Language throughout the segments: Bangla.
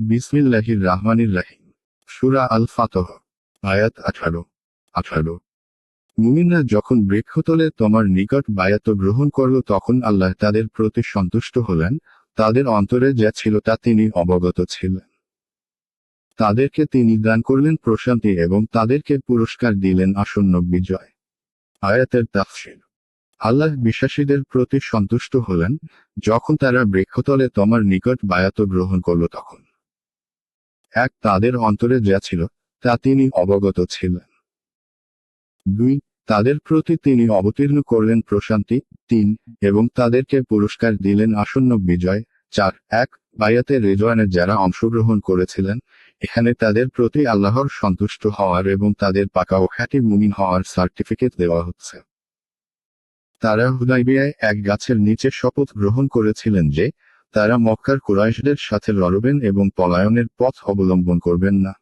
বিসমিল্লাহির রাহমানির রাহিম সুরা আল ফাতহ আয়াত আঠারো। আঠারো। মুমিনরা যখন বৃক্ষতলে তোমার নিকট বায়াত গ্রহণ করল, তখন আল্লাহ তাদের প্রতি সন্তুষ্ট হলেন। তাদের অন্তরে যা ছিল তা তিনি অবগত ছিলেন। তাদেরকে তিনি দান করলেন প্রশান্তি এবং তাদেরকে পুরস্কার দিলেন আসন্ন বিজয়। আয়াতের তাফসির। আল্লাহ বিশ্বাসীদের প্রতি সন্তুষ্ট হলেন। যখন তারা বৃক্ষতলে তোমার নিকট বায়াত গ্রহণ করল, তখন এক তাদের অন্তরে যা ছিল, তা তিনি অবগত ছিলেন। দুই, তাদের প্রতি তিনি অবতীর্ণ করলেন প্রশান্তি। তিন, এবং তাদেরকে পুরস্কার দিলেন আসন্ন বিজয়। চার, এক, বায়াতে রেজওয়ানে যারা অংশগ্রহণ করেছিলেন, এখানে তাদের প্রতি আল্লাহর সন্তুষ্ট হওয়ার এবং তাদের পাকা ও খ্যাতি মুমিন হওয়ার সার্টিফিকেট দেওয়া হচ্ছে। তারা হুদাইবিয়ায় এক গাছের নিচে শপথ গ্রহণ করেছিলেন যে তারা মক্কার কুরাইশদের সাথে লড়বেন এবং পলায়নের পথ অবলম্বন করবেন না।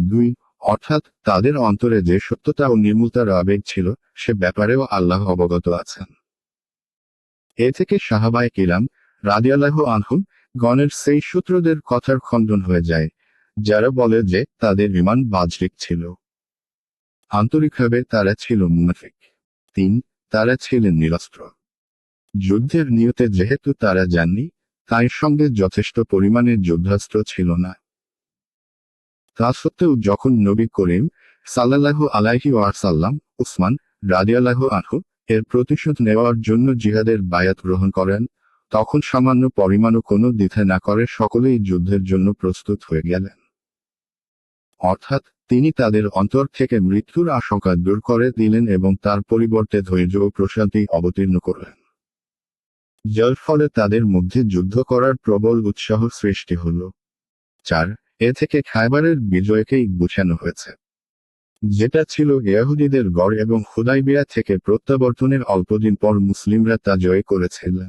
দুই, অর্থাৎ তাদের অন্তরে যে সত্যতা ও নির্মূলতার আবেগ ছিল, সে ব্যাপারেও আল্লাহ অবগত আছেন। এ থেকে সাহাবায় কিরাম রাদিয়াল্লাহ আনহুম গণের সেই সূত্রদের কথার খণ্ডন হয়ে যায়, যারা বলে যে তাদের বিমান বাজরিক ছিল। আন্তরিকভাবে তারা ছিল মুনাফিক। তিন, তারা ছিলেন নিরস্ত্র। যুদ্ধের নিয়তে যেহেতু তারা যাননি তাই সঙ্গে যথেষ্ট পরিমাণে যুদ্ধাস্ত্র ছিল না। তা সত্ত্বেও যখন নবী করিম সাল্লাল্লাহু আলাইহি ওয়াসাল্লাম, উসমান রাদিয়াল্লাহু আনহু এর প্রতিশোধ নেওয়ার জন্য জিহাদের বায়াত গ্রহণ করেন, তখন সামান্য পরিমাণও কোনো দ্বিধা না করে সকলেই যুদ্ধের জন্য প্রস্তুত হয়ে গেলেন। অর্থাৎ তিনি তাদের অন্তর থেকে মৃত্যুর আশঙ্কা দূর করে দিলেন এবং তার পরিবর্তে ধৈর্য ও প্রশান্তি অবতীর্ণ করলেন। যার ফলে তাদের মধ্যে যুদ্ধ করার প্রবল উৎসাহ সৃষ্টি হল। চার, এ থেকে খাইবারের বিজয়কেই বুঝানো হয়েছে। যেটা ছিল ইয়াহুদীদের গড় এবং হুদাইবিয়া থেকে প্রত্যাবর্তনের অল্পদিন পর মুসলিমরা তা জয় করেছিলেন।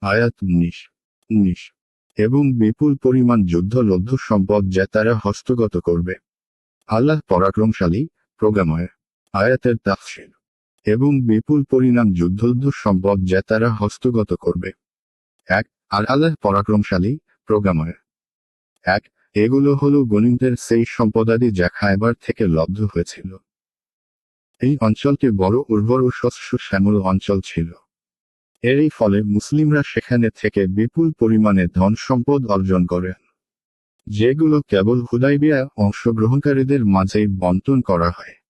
আয়াত উনিশ উনিশ, এবং বিপুল পরিমাণ যুদ্ধলব্ধ সম্পদ যা তারা হস্তগত করবে। আল্লাহ পরাক্রমশালী প্রোগ্রাময় আয়াতের তাফসির। এবং বিপুল পরিমাণ যুদ্ধলব্ধ সম্পদ যা তারা হস্তগত করবে। এক, আর আল্লাহ পরাক্রমশালী প্রোগ্রাময় এক, এগুলো হলো গণিমদের সেই সম্পদাদি যা খাইবার থেকে লব্ধ হয়েছিল। এই অঞ্চলটি বড় উর্বর ও শস্য শ্যামল অঞ্চল ছিল। এরই ফলে মুসলিমরা সেখানে থেকে বিপুল পরিমাণে ধন সম্পদ অর্জন করেন। যেগুলো কেবল হুদাইবিয়া অংশগ্রহণকারীদের মাঝেই বন্টন করা হয়।